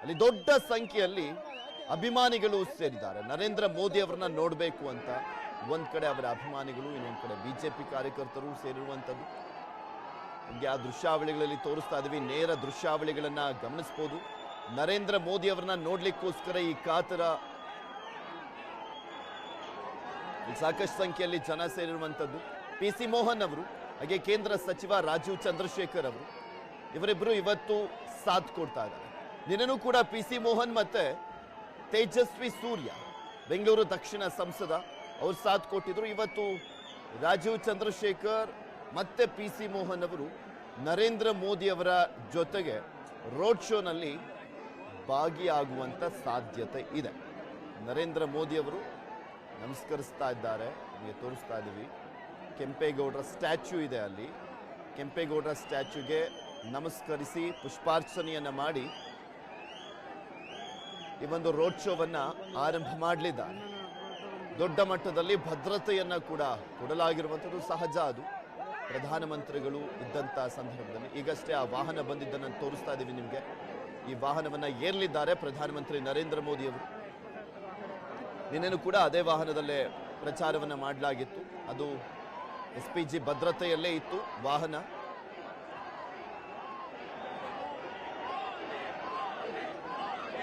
ಅಲ್ಲಿ ದೊಡ್ಡ ಸಂಖ್ಯೆಯಲ್ಲಿ ಅಭಿಮಾನಿಗಳು ಸೇರಿದ್ದಾರೆ. ನರೇಂದ್ರ ಮೋದಿ ಅವರನ್ನ ನೋಡಬೇಕು ಅಂತ ಒಂದ್ ಕಡೆ ಅವರ ಅಭಿಮಾನಿಗಳು, ಇನ್ನೊಂದ್ ಕಡೆ ಬಿಜೆಪಿ ಕಾರ್ಯಕರ್ತರು ಸೇರಿರುವಂಥದ್ದು. ನಿಮ್ಗೆ ಆ ದೃಶ್ಯಾವಳಿಗಳಲ್ಲಿ ತೋರಿಸ್ತಾ ಇದೀವಿ ನೇರ ದೃಶ್ಯಾವಳಿಗಳನ್ನ ಗಮನಿಸಬಹುದು ನರೇಂದ್ರ ಮೋದಿ ಅವರನ್ನ ನೋಡ್ಲಿಕ್ಕೋಸ್ಕರ ಈ ಕಾತರ ಸಾಕಷ್ಟು ಸಂಖ್ಯೆಯಲ್ಲಿ ಜನ ಸೇರಿರುವಂಥದ್ದು. ಪಿ ಸಿ ಮೋಹನ್ ಅವರು, ಹಾಗೆ ಕೇಂದ್ರ ಸಚಿವ ರಾಜೀವ್ ಚಂದ್ರಶೇಖರ್ ಅವರು ಇವರಿಬ್ಬರು ಇವತ್ತು ಸಾಥ್ ಕೊಡ್ತಾ ಇದ್ದಾರೆ. ನಿನ್ನೂ ಕೂಡ ಪಿ ಸಿ ಮೋಹನ್ ಮತ್ತೆ ತೇಜಸ್ವಿ ಸೂರ್ಯ, ಬೆಂಗಳೂರು ದಕ್ಷಿಣ ಸಂಸದ, ಅವರು ಸಾಥ್ ಕೊಟ್ಟಿದ್ರು. ಇವತ್ತು ರಾಜೀವ್ ಚಂದ್ರಶೇಖರ್ ಮತ್ತೆ ಪಿ ಸಿ ಮೋಹನ್ ಅವರು ನರೇಂದ್ರ ಮೋದಿ ಅವರ ಜೊತೆಗೆ ರೋಡ್ ಶೋನಲ್ಲಿ ಭಾಗಿಯಾಗುವಂಥ ಸಾಧ್ಯತೆ ಇದೆ. ನರೇಂದ್ರ ಮೋದಿ ಅವರು ನಮಸ್ಕರಿಸ್ತಾ ಇದ್ದಾರೆ. ನಿಮಗೆ ತೋರಿಸ್ತಾ ಇದ್ದೀವಿ. ಕೆಂಪೇಗೌಡರ ಸ್ಟ್ಯಾಚ್ಯೂ ಇದೆ ಅಲ್ಲಿ. ಕೆಂಪೇಗೌಡರ ಸ್ಟ್ಯಾಚ್ಯೂಗೆ ನಮಸ್ಕರಿಸಿ ಪುಷ್ಪಾರ್ಚನೆಯನ್ನು ಮಾಡಿ ಈ ಒಂದು ರೋಡ್ ಶೋವನ್ನ ಆರಂಭ ಮಾಡಲಿದ್ದಾರೆ. ದೊಡ್ಡ ಮಟ್ಟದಲ್ಲಿ ಭದ್ರತೆಯನ್ನು ಕೂಡ ಕೊಡಲಾಗಿರುವಂಥದ್ದು ಸಹಜ ಅದು. ಪ್ರಧಾನಮಂತ್ರಿಗಳು ಇದ್ದಂಥ ಸಂದರ್ಭದಲ್ಲಿ. ಈಗಷ್ಟೇ ಆ ವಾಹನ ಬಂದಿದ್ದನ್ನು ತೋರಿಸ್ತಾ ಇದ್ದೀವಿ ನಿಮಗೆ. ಈ ವಾಹನವನ್ನ ಏರ್ಲಿದ್ದಾರೆ ಪ್ರಧಾನಮಂತ್ರಿ ನರೇಂದ್ರ ಮೋದಿ ಅವರು. ನಿನ್ನೆನೂ ಕೂಡ ಅದೇ ವಾಹನದಲ್ಲೇ ಪ್ರಚಾರವನ್ನ ಮಾಡಲಾಗಿತ್ತು. ಅದು ಎಸ್ ಪಿ ಜಿ ಭದ್ರತೆಯಲ್ಲೇ ಇತ್ತು ವಾಹನ.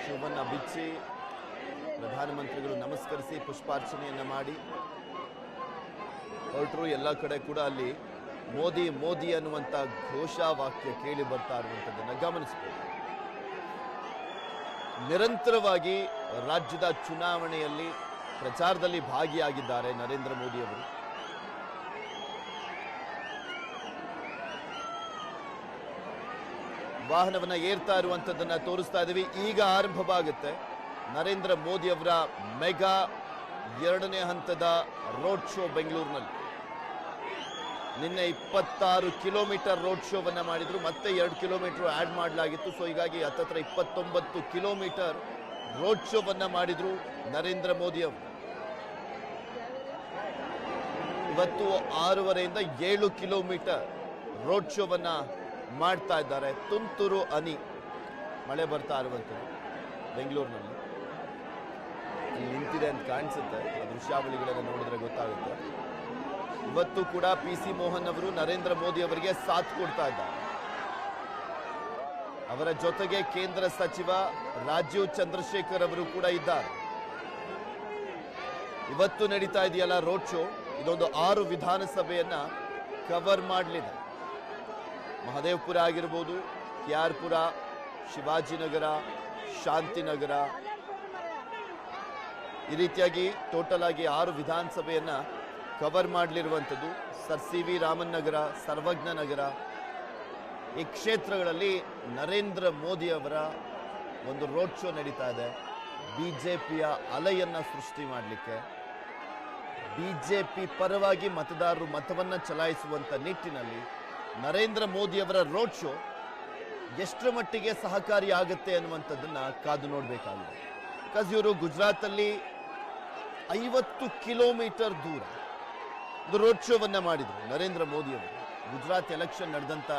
ಶೂವನ್ನ ಬಿಚ್ಚಿ ಪ್ರಧಾನಮಂತ್ರಿಗಳು ನಮಸ್ಕರಿಸಿ ಪುಷ್ಪಾರ್ಚನೆಯನ್ನು ಮಾಡಿ. ಹೊರಟರು ಎಲ್ಲ ಕಡೆ ಕೂಡ ಅಲ್ಲಿ ಮೋದಿ ಮೋದಿ ಅನ್ನುವಂಥ ಘೋಷವಾಕ್ಯ ಕೇಳಿ ಬರ್ತಾ ಇರುವಂಥದ್ದನ್ನು ಗಮನಿಸಬಹುದು ನಿರಂತರವಾಗಿ ರಾಜ್ಯದ ಚುನಾವಣೆಯಲ್ಲಿ ಪ್ರಚಾರದಲ್ಲಿ ಭಾಗಿಯಾಗಿದ್ದಾರೆ ನರೇಂದ್ರ ಮೋದಿ ವಾಹನವನ್ನ ಏರ್ತಾ ಇರುವಂಥದ್ದನ್ನು ತೋರಿಸ್ತಾ ಇದೀವಿ. ಈಗ ಆರಂಭವಾಗುತ್ತೆ. ನರೇಂದ್ರ ಮೋದಿ ಅವರ ಮೆಗಾ ಎರಡನೇ ಹಂತದ ರೋಡ್ ಶೋ ಬೆಂಗಳೂರಿನಲ್ಲಿ. ನಿನ್ನೆ ಇಪ್ಪತ್ತಾರು ಕಿಲೋಮೀಟರ್ ರೋಡ್ ಶೋವನ್ನು ಮಾಡಿದ್ರು. ಮತ್ತೆ ಎರಡು ಕಿಲೋಮೀಟರ್ ಆ್ಯಡ್ ಮಾಡಲಾಗಿತ್ತು. ಸೊ ಹೀಗಾಗಿ ಹತ್ತತ್ರ ಇಪ್ಪತ್ತೊಂಬತ್ತು ಕಿಲೋಮೀಟರ್ ರೋಡ್ ಶೋವನ್ನು ಮಾಡಿದ್ರು ನರೇಂದ್ರ ಮೋದಿ ಅವರು. ಇವತ್ತು ಆರೂವರೆಯಿಂದ ಏಳು ಕಿಲೋಮೀಟರ್ ರೋಡ್ ಶೋವನ್ನ ಮಾಡ್ತಾ ಇದ್ದಾರೆ. ತುಂತುರು ಹನಿ ಮಳೆ ಬರ್ತಾ ಇರುವಂತೆ ಬೆಂಗಳೂರಿನಲ್ಲಿ. ಅಲ್ಲಿ ನಿಂತಿದೆ ಅಂತ ಕಾಣಿಸುತ್ತೆ. ಆ ದೃಶ್ಯಾವಳಿಗಳನ್ನು ನೋಡಿದ್ರೆ ಗೊತ್ತಾಗುತ್ತೆ. ಇವತ್ತು ಕೂಡ ಪಿ ಸಿ ಮೋಹನ್ ಅವರು ನರೇಂದ್ರ ಮೋದಿ ಅವರಿಗೆ ಸಾಥ್ ಕೊಡ್ತಾ ಇದ್ದಾರೆ. ಅವರ ಜೊತೆಗೆ ಕೇಂದ್ರ ಸಚಿವ ರಾಜೀವ್ ಚಂದ್ರಶೇಖರ್ ಅವರು ಕೂಡ ಇದ್ದಾರೆ. ಇವತ್ತು ನಡೀತಾ ಇದೆಯಲ್ಲ ರೋಡ್ ಶೋ. ಇದೊಂದು ಆರು ವಿಧಾನಸಭೆಯನ್ನ ಕವರ್ ಮಾಡಲಿದೆ. ಮಹದೇವಪುರ ಆಗಿರ್ಬೋದು ಕೆ ಆರ್ ಪುರ ಶಿವಾಜಿನಗರ, ಶಾಂತಿನಗರ. ಈ ರೀತಿಯಾಗಿ ಟೋಟಲ್ ಆಗಿ ಆರು ವಿಧಾನಸಭೆಯನ್ನು cover ಮಾಡಲಿರುವಂಥದ್ದು. Sir C V Raman Nagar Sarvagna Nagar. ಈ ಕ್ಷೇತ್ರಗಳಲ್ಲಿ ನರೇಂದ್ರ ಮೋದಿ ಅವರ ಒಂದು ರೋಡ್ ಶೋ ನಡೀತಾ ಇದೆ. ಬಿ ಜೆ ಪಿಯ ಅಲೆಯನ್ನು ಸೃಷ್ಟಿ ಮಾಡಲಿಕ್ಕೆ. ಬಿ ಜೆ ಪಿ ಪರವಾಗಿ ಮತದಾರರು ಮತವನ್ನು ಚಲಾಯಿಸುವಂಥ ನಿಟ್ಟಿನಲ್ಲಿ ನರೇಂದ್ರ ಮೋದಿ ಅವರ ರೋಡ್ ಶೋ ಎಷ್ಟರ ಮಟ್ಟಿಗೆ ಸಹಕಾರಿ ಆಗುತ್ತೆ ಅನ್ನುವಂಥದ್ದನ್ನು ಕಾದು ನೋಡಬೇಕಾಗಿದೆ. ಬಿಕಾಸ್ ಇವರು ಗುಜರಾತಲ್ಲಿ ಐವತ್ತು ಕಿಲೋಮೀಟರ್ ದೂರ ಒಂದು ರೋಡ್ ಶೋವನ್ನ ಮಾಡಿದರು ನರೇಂದ್ರ ಮೋದಿ ಅವರು. ಗುಜರಾತ್ ಎಲೆಕ್ಷನ್ ನಡೆದಂಥ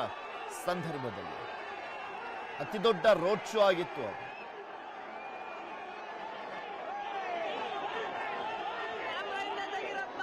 ಸಂದರ್ಭದಲ್ಲಿ. ಅತಿ ದೊಡ್ಡ ರೋಡ್ ಶೋ ಆಗಿತ್ತು ಅದು ಕ್ಯಾಮ್ರಾಯಿಂದ ತೆಗೀರಪ್ಪ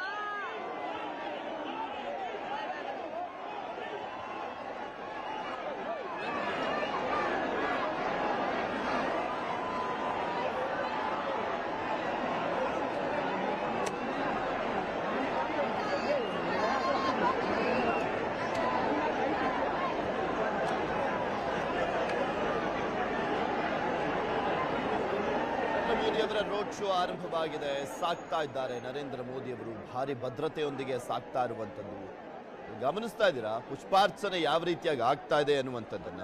ನರೇಂದ್ರ ಮೋದಿ ಅವರ ರೋಡ್ ಶೋ ಆರಂಭವಾಗಿದೆ, ಸಾಕ್ತಾ ಇದ್ದಾರೆ. ನರೇಂದ್ರ ಮೋದಿ ಅವರು ಭಾರಿ ಭದ್ರತೆಯೊಂದಿಗೆ ಸಾಕ್ತಾ ಇರುವಂತದ್ದು ಗಮನಿಸ್ತಾ ಇದ್ದೀರಾ? ಪುಷ್ಪಾರ್ಚನೆ ಯಾವ ರೀತಿಯಾಗಿ ಆಗ್ತಾ ಇದೆ ಅನ್ನುವಂಥದ್ದನ್ನ.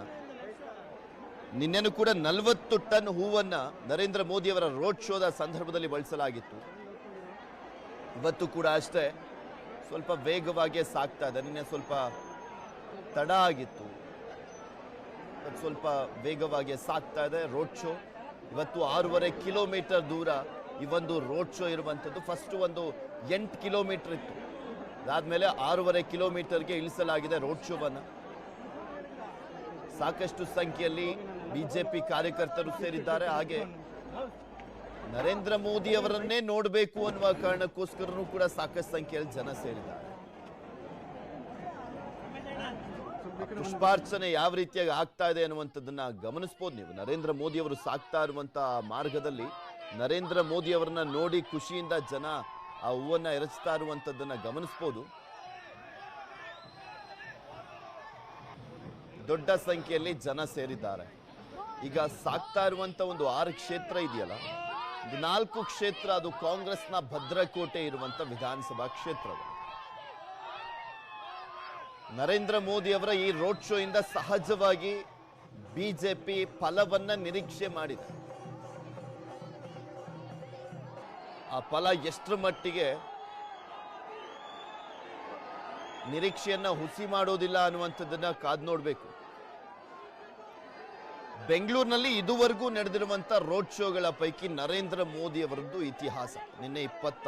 ನಿನ್ನೆನೂ ಕೂಡ ನಲವತ್ತು ಟನ್ ಹೂವನ್ನ ನರೇಂದ್ರ ಮೋದಿ ಅವರ ರೋಡ್ ಶೋದ ಸಂದರ್ಭದಲ್ಲಿ ಬಳಸಲಾಗಿತ್ತು. ಇವತ್ತು ಕೂಡ ಅಷ್ಟೇ, ಸ್ವಲ್ಪ ವೇಗವಾಗಿ ಸಾಕ್ತಾ ಇದೆ. ನಿನ್ನೆ ಸ್ವಲ್ಪ ತಡ ಆಗಿತ್ತು. ಸ್ವಲ್ಪ ವೇಗವಾಗಿ ಸಾಗ್ತಾ ಇದೆ ರೋಡ್ ಶೋ. ಇವತ್ತು ಆರೂವರೆ ಕಿಲೋಮೀಟರ್ ದೂರ ಈ ಒಂದು ರೋಡ್ ಶೋ ಇರುವಂಥದ್ದು. ಫಸ್ಟ್ ಒಂದು ಎಂಟು ಕಿಲೋಮೀಟರ್ ಇತ್ತು. ಅದಾದಮೇಲೆ ಆರೂವರೆ ಕಿಲೋಮೀಟರ್ಗೆ ಇಳಿಸಲಾಗಿದೆ ರೋಡ್ ಶೋವನ್ನು ಸಾಕಷ್ಟು ಸಂಖ್ಯೆಯಲ್ಲಿ ಬಿಜೆಪಿ ಕಾರ್ಯಕರ್ತರು ಸೇರಿದ್ದಾರೆ. ಹಾಗೆ ನರೇಂದ್ರ ಮೋದಿ ಅವರನ್ನೇ ನೋಡಬೇಕು ಅನ್ನುವ ಕಾರಣಕ್ಕೋಸ್ಕರನೂ ಕೂಡ ಸಾಕಷ್ಟು ಸಂಖ್ಯೆಯಲ್ಲಿ ಜನ ಸೇರಿದ್ದಾರೆ. ಪುಷ್ಪಾರ್ಚನೆ ಯಾವ ರೀತಿಯಾಗಿ ಆಗ್ತಾ ಇದೆ ಅನ್ನುವಂಥದ್ದನ್ನ ಗಮನಿಸ್ಬೋದು ನೀವು. ನರೇಂದ್ರ ಮೋದಿ ಅವರು ಸಾಕ್ತಾ ಇರುವಂತ ಮಾರ್ಗದಲ್ಲಿ ನರೇಂದ್ರ ಮೋದಿ ಅವರನ್ನ ನೋಡಿ ಖುಷಿಯಿಂದ ಜನ ಆ ಹೂವನ್ನ ಎರಚ್ತಾ ಇರುವಂತದ್ದನ್ನ ಗಮನಿಸ್ಬೋದು. ದೊಡ್ಡ ಸಂಖ್ಯೆಯಲ್ಲಿ ಜನ ಸೇರಿದ್ದಾರೆ. ಈಗ ಸಾಕ್ತಾ ಇರುವಂತ ಒಂದು ಆರು ಕ್ಷೇತ್ರ ಇದೆಯಲ್ಲ ಇದು ನಾಲ್ಕು ಕ್ಷೇತ್ರ ಅದು ಕಾಂಗ್ರೆಸ್ನ ಭದ್ರಕೋಟೆ ಇರುವಂತ ವಿಧಾನಸಭಾ ಕ್ಷೇತ್ರಗಳು ನರೇಂದ್ರ ಮೋದಿ ಅವರ ಈ ರೋಡ್ ಶೋ ಇಂದ ಸಹಜವಾಗಿ ಬಿಜೆಪಿ ಫಲವನ್ನ ನಿರೀಕ್ಷೆ ಮಾಡಿದೆ. ಆ ಫಲ ಎಷ್ಟರ ಮಟ್ಟಿಗೆ ನಿರೀಕ್ಷೆಯನ್ನ ಹುಸಿ ಮಾಡೋದಿಲ್ಲ ಅನ್ನುವಂಥದ್ದನ್ನ ಕಾದ್ ನೋಡಬೇಕು. ಬೆಂಗಳೂರಿನಲ್ಲಿ ಇದುವರೆಗೂ ನಡೆದಿರುವಂಥ ರೋಡ್ ಶೋಗಳ ಪೈಕಿ ನರೇಂದ್ರ ಮೋದಿ ಅವರದ್ದು ಇತಿಹಾಸ. ನಿನ್ನೆ ಇಪ್ಪತ್ತ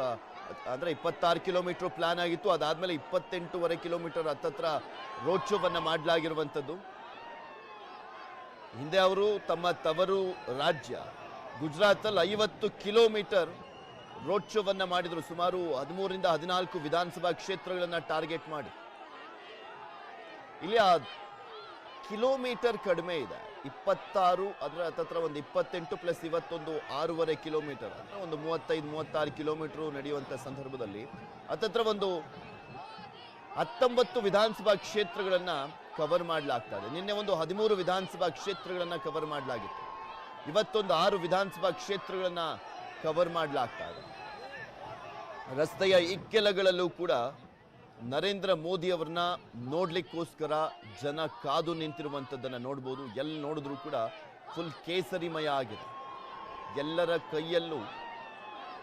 ಅಂದ್ರೆ ಇಪ್ಪತ್ತಾರು ಕಿಲೋಮೀಟರ್ ಪ್ಲಾನ್ ಆಗಿತ್ತು. ಅದಾದ್ಮೇಲೆ ಇಪ್ಪತ್ತೆಂಟೂವರೆ ಕಿಲೋಮೀಟರ್ ಹತ್ತತ್ರ ರೋಡ್ ಶೋವನ್ನು ಮಾಡಲಾಗಿರುವಂಥದ್ದು. ಹಿಂದೆ ಅವರು ತಮ್ಮ ತವರು ರಾಜ್ಯ. ಗುಜರಾತಲ್ಲಿ ಐವತ್ತು ಕಿಲೋಮೀಟರ್ ರೋಡ್ ಶೋವನ್ನು ಮಾಡಿದ್ರು. ಸುಮಾರು ಹದಿಮೂರಿಂದ ಹದಿನಾಲ್ಕು ವಿಧಾನಸಭಾ ಕ್ಷೇತ್ರಗಳನ್ನ ಟಾರ್ಗೆಟ್ ಮಾಡಿ. ಇಲ್ಲಿ ಆ ಕಿಲೋಮೀಟರ್ ಕಡಿಮೆ ಇದೆ. ಇಪ್ಪತ್ತಾರು ಅದರ ಹತ್ತತ್ರ ಒಂದು ಇಪ್ಪತ್ತೆಂಟು ಪ್ಲಸ್ ಇವತ್ತೊಂದು ಆರೂವರೆ ಕಿಲೋಮೀಟರ್. ಅಂದರೆ ಒಂದು ಮೂವತ್ತೈದು, ಮೂವತ್ತಾರು ಕಿಲೋಮೀಟರ್ ನಡೆಯುವಂತ ಸಂದರ್ಭದಲ್ಲಿ ಹತ್ತತ್ರ ಒಂದು ಹತ್ತೊಂಬತ್ತು ವಿಧಾನಸಭಾ ಕ್ಷೇತ್ರಗಳನ್ನು ಕವರ್ ಮಾಡಲಾಗ್ತಾ ಇದೆ. ನಿನ್ನೆ ಒಂದು ಹದಿಮೂರು ವಿಧಾನಸಭಾ ಕ್ಷೇತ್ರಗಳನ್ನು ಕವರ್ ಮಾಡಲಾಗಿತ್ತು. ಇವತ್ತೊಂದು ಆರು ವಿಧಾನಸಭಾ ಕ್ಷೇತ್ರಗಳನ್ನು ಕವರ್ ಮಾಡಲಾಗ್ತಾ ಇದೆ. ರಸ್ತೆಯ ಇಕ್ಕೆಲಗಳಲ್ಲೂ ಕೂಡ ನರೇಂದ್ರ ಮೋದಿ ಅವ್ರನ್ನ ನೋಡ್ಲಿಕ್ಕೋಸ್ಕರ ಜನ ಕಾದು ನಿಂತಿರುವಂಥದ್ದನ್ನು ನೋಡ್ಬೋದು. ಎಲ್ಲಿ ನೋಡಿದ್ರು ಕೂಡ ಫುಲ್ ಕೇಸರಿಮಯ ಆಗಿದೆ. ಎಲ್ಲರ ಕೈಯಲ್ಲೂ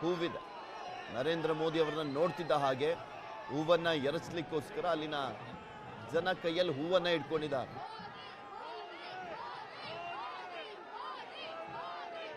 ಹೂವಿದೆ. ನರೇಂದ್ರ ಮೋದಿ ಅವ್ರನ್ನ ನೋಡ್ತಿದ್ದ ಹಾಗೆ ಹೂವನ್ನ ಎರಚಲಿಕ್ಕೋಸ್ಕರ ಅಲ್ಲಿನ ಜನ ಕೈಯಲ್ಲಿ ಹೂವನ್ನ ಇಟ್ಕೊಂಡಿದ್ದಾರೆ.